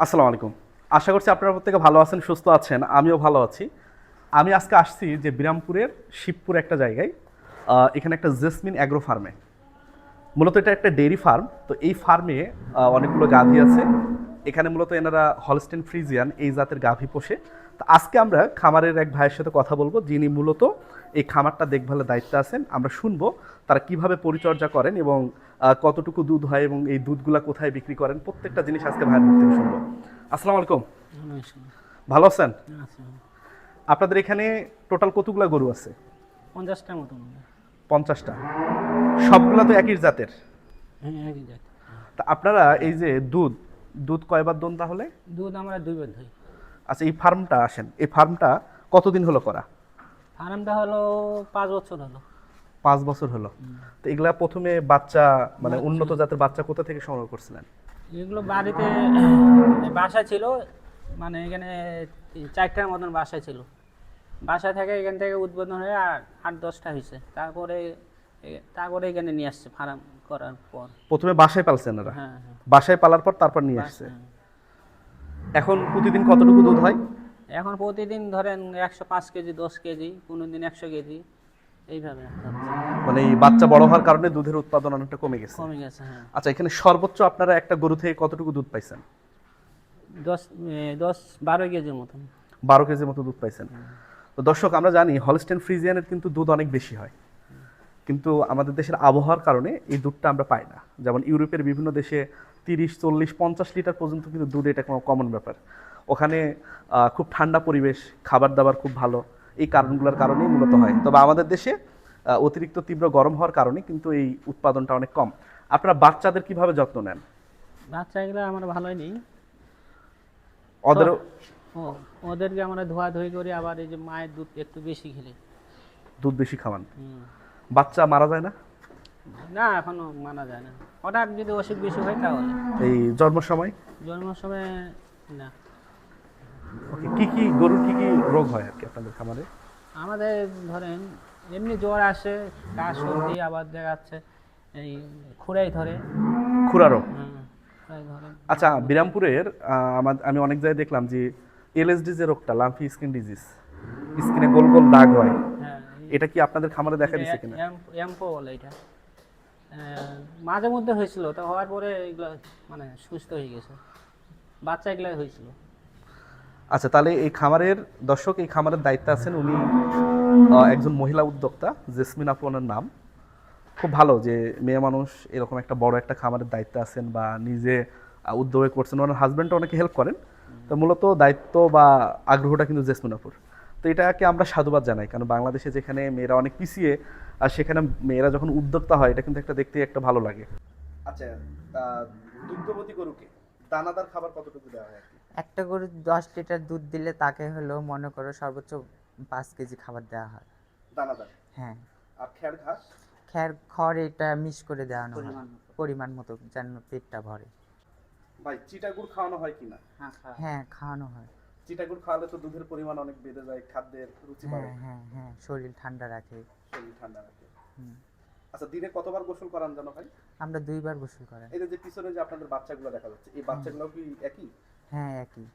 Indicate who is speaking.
Speaker 1: আসসালামু আলাইকুম। আশা করছি আপনারা প্রত্যেকে ভালো আছেন, সুস্থ আছেন, আমিও ভালো আছি। আমি আজকে আসছি যে বিরামপুরের শিবপুর একটা জায়গায় এখানে একটা জেসমিন অ্যাগ্রো ফার্মে। মূলত এটা একটা ডেরি ফার্ম, তো এই ফার্মে অনেকগুলো গাভী আছে। এখানে মূলত এনারা হলস্টেন ফ্রিজিয়ান, এই জাতের গাভী পোষে। তো আজকে আমরা খামারের এক ভাইয়ের সাথে কথা বলব যিনি মূলত এই খামারটা দেখভালের দায়িত্বে আছেন। আমরা শুনব তারা কীভাবে পরিচর্যা করেন এবং কতটুকু দুধ হয় এবং এই দুধগুলা কোথায় বিক্রি করেন। প্রত্যেকটা জিনিস আজকে ভাইয়ের মুখ থেকে শুনব। আসসালামু আলাইকুম। ভালো আছেন? আপনাদের এখানে টোটাল কতগুলা গরু আছে?
Speaker 2: পঞ্চাশটার মতন।
Speaker 1: পঞ্চাশটা। সবগুলা তো একই জাতের?
Speaker 2: হ্যাঁ একই জাত
Speaker 1: তা আপনারা এই যে দুধ দুধ কয়বার দন তাহলে?
Speaker 2: দুধ আমরা দুইবার ধরি।
Speaker 1: আচ্ছা এই ফার্মটা আসেন। এই ফার্মটা কতদিন হলো করা?
Speaker 2: ফার্মটা হলো পাঁচ বছর হলো।
Speaker 1: পাঁচ বছর হলো। তো এগুলা প্রথমে বাচ্চা মানে উন্নত জাতের বাচ্চা কোথা থেকে সংগ্রহ করছিলেন?
Speaker 2: এগুলো বাড়িতে বাসা ছিল মানে এখানে চারটার মতন বাসা ছিল। বাসা থেকে এখান থেকে উদ্বোধন হয়ে আর আট দশটা হয়েছে। তারপরে তারপরে এখানে নিয়ে আসছে ফার্ম করার পর।
Speaker 1: প্রথমে বাসায় পালছেন এরা
Speaker 2: হ্যাঁ হ্যাঁ।
Speaker 1: বাসায় পালার পর তারপর নিয়ে আসছে?
Speaker 2: হ্যাঁ।
Speaker 1: এখন প্রতিদিন কতটুকু দুধ হয়?
Speaker 2: এখন প্রতিদিন ধরেন একশো পাঁচ কেজি দশ কেজি কোনো দিন একশো কেজি এইভাবে।
Speaker 1: মানে এই বাচ্চা বড় হওয়ার কারণে দুধের উৎপাদন অনেকটা কমে গেছে।
Speaker 2: কমে গেছে হ্যাঁ।
Speaker 1: আচ্ছা এখানে সর্বোচ্চ আপনারা একটা গরু থেকে কতটুকু দুধ পাইছেন?
Speaker 2: দশ দশ বারো কেজির মতন।
Speaker 1: বারো কেজির মতো দুধ পাইছেন। তো দর্শক আমরা জানি হলস্টেন ফ্রিজিয়ানের কিন্তু দুধ অনেক বেশি হয়। কিন্তু আমাদের দেশের আবহাওয়ার কারণে এই দুধটা আমরা পাই না। যেমন ইউরোপের বিভিন্ন দেশে তিরিশ চল্লিশ পঞ্চাশ লিটার পর্যন্ত কিন্তু দুধ এটা কোনো কমন ব্যাপার। ওখানে খুব ঠান্ডা পরিবেশ খাবার দাবার খুব ভালো এই কারণগুলোর কারণেই মূলত হয়। তবে আমাদের দেশে অতিরিক্ত তীব্র গরম হওয়ার কারণে কিন্তু এই উৎপাদনটা অনেক কম। আপনারা বাচ্চাদের কীভাবে যত্ন নেন?
Speaker 2: বাচ্চাগুলো আমরা ভালোই নেই।
Speaker 1: ওদেরও
Speaker 2: ওদেরকে আমরা ধোয়া ধুই করি আবার এই যে মায়ের দুধ একটু বেশি খেলে।
Speaker 1: দুধ বেশি খাওয়ান। বাচ্চা মারা যায় না?
Speaker 2: না এখনও মানা যায় না। হঠাৎ যদি অসুখ বেশি হয় তাহলে
Speaker 1: এই জন্মের সময়
Speaker 2: জন্মের সময় না।
Speaker 1: ওকে কি কি গরুর কি কি রোগ হয় আর কি আপনাদের খামারে?
Speaker 2: আমাদের ধরেন এমনি জ্বর আসে কাশ সর্দি আবার দেখা যাচ্ছে এই খুঁড়াই ধরে।
Speaker 1: খুরা রোগ?
Speaker 2: হ্যাঁ
Speaker 1: আচ্ছা বিরামপুরের আমার- আমি অনেক জায়গায় দেখলাম যে এলএসডি যে রোগটা লাম্ফি স্কিন ডিজিজ স্কিনে গোল গোল দাগ হ্যাঁ। এটা কি আপনাদের খামারে দেখা দিচ্ছে কিনা?
Speaker 2: এমপো বলে এটা। মাঝে মধ্যে হয়েছিল তো হওয়ার পরে এগুলো মানে সুস্থ হয়ে গেছে। বাচ্চা এগুলো হয়েছিল।
Speaker 1: আচ্ছা তাহলে এই খামারের দর্শক এই খামারের দায়িত্বে আছেন উনি একজন মহিলা উদ্যোক্তা জেসমিন আপু ওনার নাম। খুব ভালো যে মেয়ে মানুষ এরকম একটা বড় একটা খামারের দায়িত্বে আছেন বা নিজে উদ্যোগে করছেন। ওনার হাজব্যান্ডও অনেকে হেল্প করেন। তো মূলত দায়িত্ব বা আগ্রহটা কিন্তু জেসমিন আপুর তো এটাকে আমরা সাধুবাদ জানাই কারণ বাংলাদেশে যেখানে মেয়েরা অনেক পিছিয়ে আর সেখানে মেয়েরা যখন উদ্যোক্তা হয় এটা কিন্তু একটা দেখতে একটা ভালো লাগে। আচ্ছা দুগ্ধবতী গরুকে দানাদার খাবার কতটুকু দেওয়া হয়
Speaker 3: একটা গরু দশ লিটার দুধ দিলে তাকে হলো মনে করো সর্বোচ্চ পাঁচ কেজি খাবার দেওয়া হয়।
Speaker 1: দানাদার?
Speaker 3: হ্যাঁ।
Speaker 1: আর খেয়ার ঘাস?
Speaker 3: খ্যার খড় এটা মিক্স করে দেওয়ানো হয়। পরিমাণ মতো যেন পেটটা ভরে।
Speaker 1: ভাই চিটাগুড় খাওয়ানো হয় কিনা?
Speaker 3: হ্যাঁ খাওয়ানো হয়।
Speaker 1: চিটাগুড় খাওয়ালে তো দুধের পরিমাণ অনেক বেড়ে যায় খাদ্যের রুচি বাড়ে।
Speaker 3: হ্যাঁ হ্যাঁ হ্যাঁ শরীর ঠান্ডা রাখে।
Speaker 1: শরীর ঠান্ডা রাখে। আচ্ছা দিনে কতবার গোসল করান জানো ভাই?
Speaker 3: আমরা দুইবার গোসল করাই।
Speaker 1: এই যে পিছনে যে আপনাদের বাচ্চাগুলো দেখা যাচ্ছে এই বাচ্চাগুলো কি একই?
Speaker 3: হ্যাঁ একই।